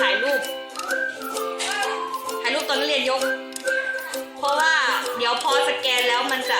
ถ่ายรูป ถ่ายรูปตอนเรียนยก เพราะว่าเดี๋ยวพอสแกนแล้วมันจะ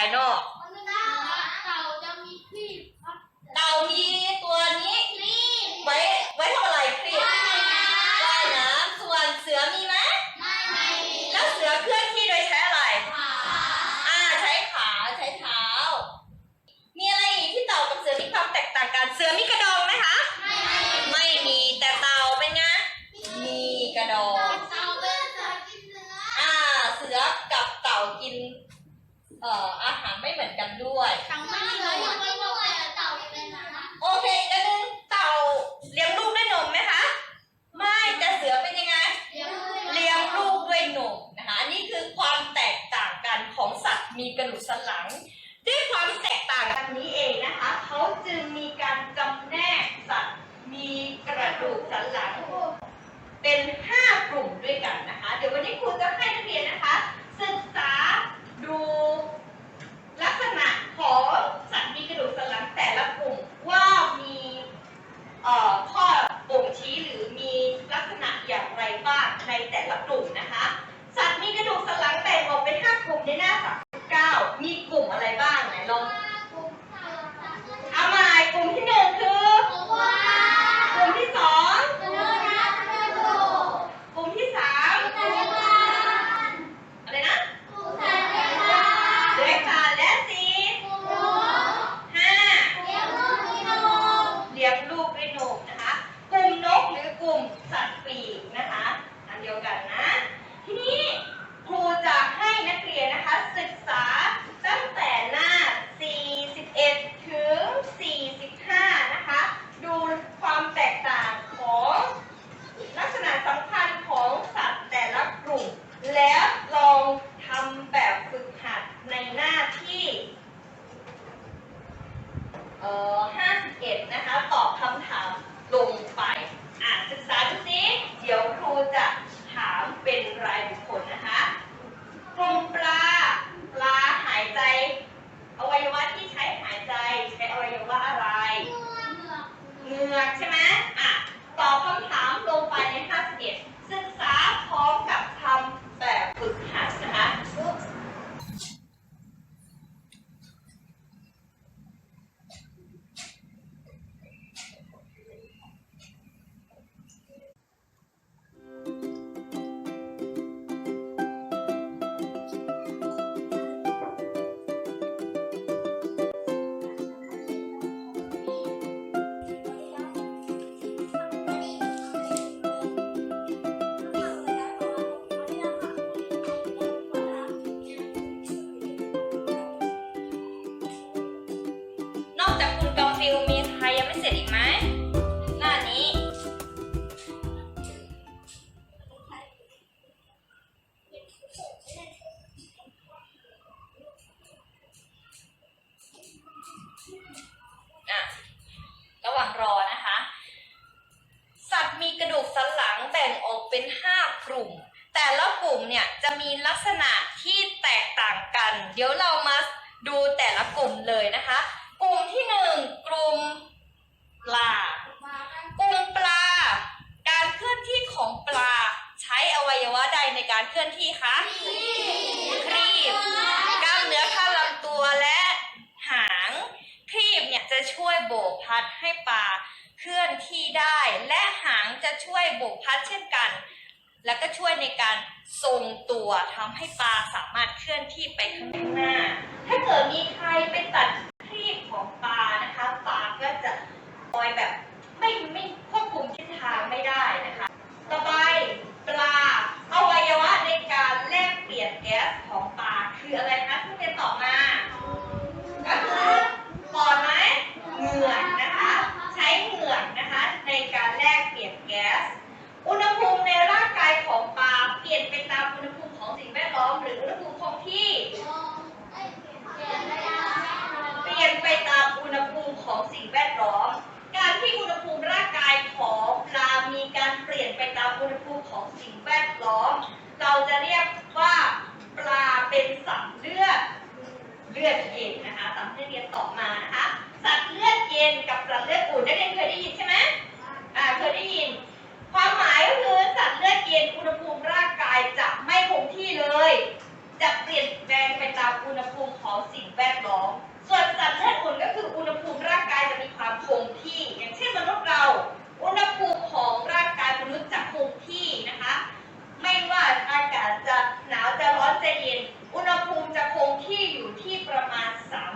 i know what? เดี๋ยวเรามาดูแต่ละกลุ่มเลยนะคะ เลือดเย็นนะคะสำมที่เรียนต่อมานะคะ สัตว์เลือดเย็นกับสัตว์เลือดอุ่นนักเรียนเคยได้ยินใช่ไหมอ่าเคยได้ยิน ความหมายก็คือสัตว์เลือดเย็นอุณหภูมิร่างกายจะไม่คงที่เลย จะเปลี่ยนแปลงไปตามอุณหภูมิของสิ่งแวดล้อม ส่วนสัตว์เลือดอุ่นก็คืออุณหภูมิร่างกายจะมีความคงที่ อย่างเช่นมนุษย์เรา อุณหภูมิของร่างกายมนุษย์จะคงที่นะคะ ไม่ว่าอากาศจะหนาวจะร้อนจะเย็น อุณหภูมิจะคงที่อยู่ที่ประมาณ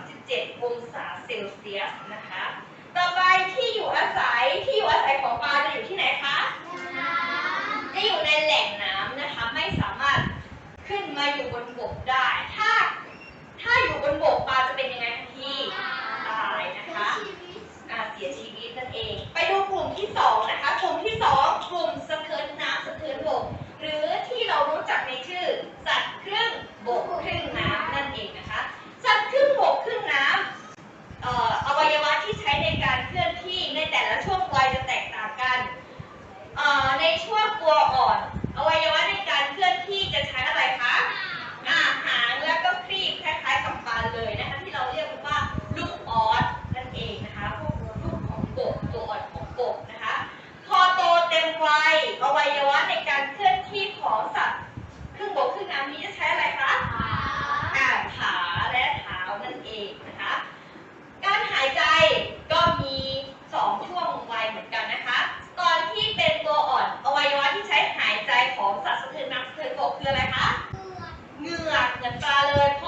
37 องศาเซลเซียสนะคะ ต่อไปที่อยู่อาศัยที่อยู่อาศัยของปลาจะอยู่ที่ไหนคะน้ำจะอยู่ในแหล่งน้ำนะคะ ไม่สามารถขึ้นมาอยู่บนบกได้ ถ้า ถ้าอยู่บนบกปลาจะเป็นยังไงทันทีตายนะคะเสียชีวิตนั่นเอง ไปดูกลุ่มที่2นะคะ กลุ่มที่ 2 กลุ่มสะเทินน้ำสะเทินบก หรือที่เรารู้จักใน บกครึ่งน้ำนั่นเองนะคะ สัตว์ครึ่งบกครึ่งน้ำเอ่ออวัยวะที่ใช้ในการเคลื่อนที่ในแต่ละช่วงวัยจะแตกต่างกันเอ่อในช่วงตัวอ่อน อวัยวะในการเคลื่อนที่จะใช้อะไรคะอาหางแล้วก็ครีบคล้ายๆกับปลาเลยนะคะที่เราเรียกว่าลูกออสนั่นเองนะคะพวกลูกของกบตัวอ่อนของกบนะคะ พอโตเต็มวัยอวัยวะในการเคลื่อนที่ของสัตว์ครึ่งบกครึ่งน้ำนี้จะใช้อะไรคะ Rockefeller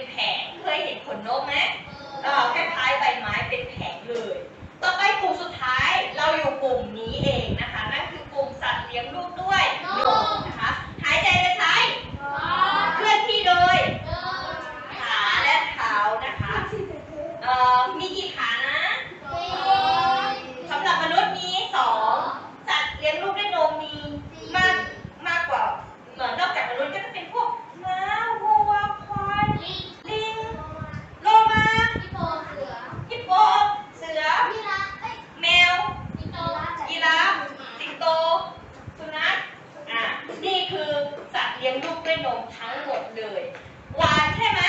็นแผงเคยเห็นขนนกไหมคล้ายๆใบไม้เป็นแผงเลย ต่อไปกลุ่มสุดท้ายเราอยู่กลุ่มนี้เองนะคะ นั่นคือกลุ่มสัตว์เลี้ยงลูกด้วย วยนมทั้งหมดเลย หวานใช่ไหม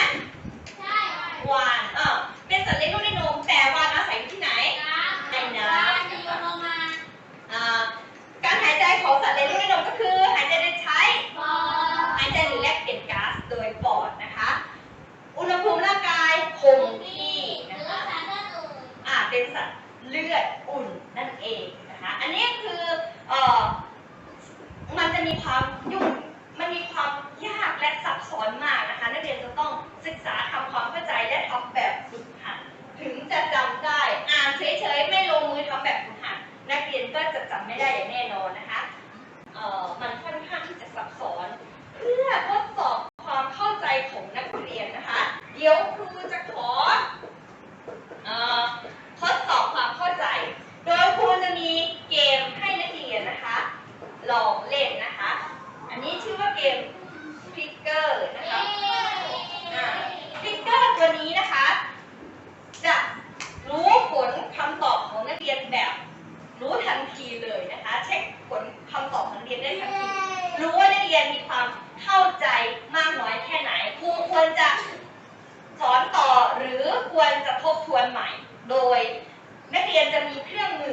ใช่หวานอ่อเป็นสัตว์เลี้ยงลูก ได้อย่างแน่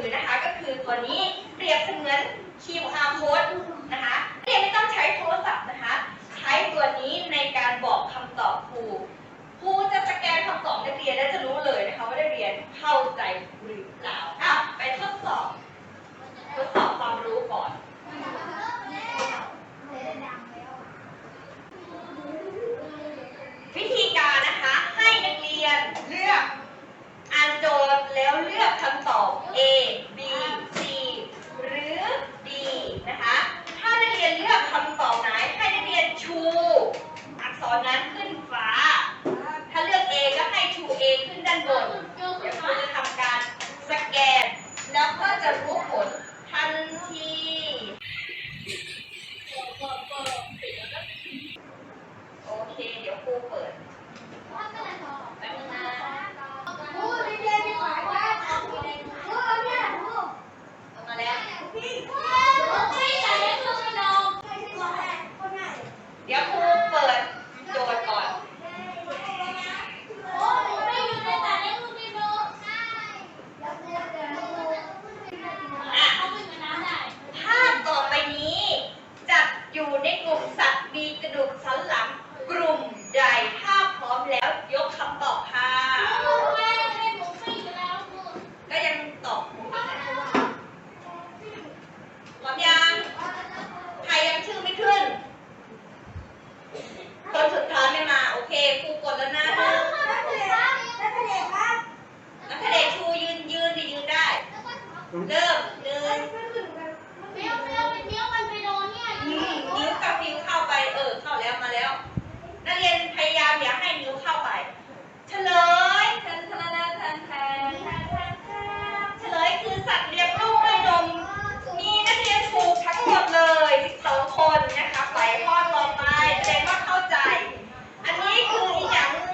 อนะคะ ก็คือตัวนี้เปรียบเสมือน QR code นะคะเรียนไม่ต้องใช้โทรศัพท์นะคะ ใช้ตัวนี้ในการบอกคำตอบครูครูจะสแกนคำตอบนักเรียนและจะรู้เลยนะคะว่านักเรียนเข้าใจ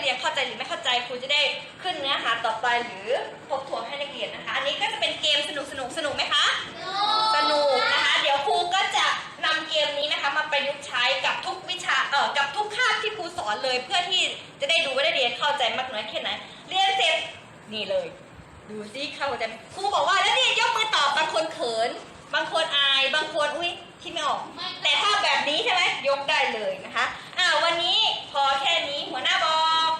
เรียนรู้ว่านักเรียนเข้าใจหรือไม่เข้าใจครูจะได้ขึ้นเนื้อหาต่อไปหรือทบทวนให้นักเรียนนะคะ อันนี้ก็จะเป็นเกมสนุกสนุกสนุกไหมคะสนุกนะคะ เดี๋ยวครูก็จะนำเกกมนี้นะคะ มาประยุกต์ใช้กับทุกวิชาเอ่อกับทุกคาบที่ครูสอนเลย เพื่อที่จะได้ดูว่าได้เรียนเข้าใจมากน้อยแค่ไหนเรียนเสร็จนี่เลย ดูซิเข้าใจครูบอกว่าแล้วนี่ยกมือตอบบางคนเขิน บางคนอายบางคนอุ้ย คิดไม่ออก แต่ถ้าแบบนี้ใช่ไหมยกได้เลยนะคะ อ่าวันนี้พอแค่นี้หัวหน้าบอก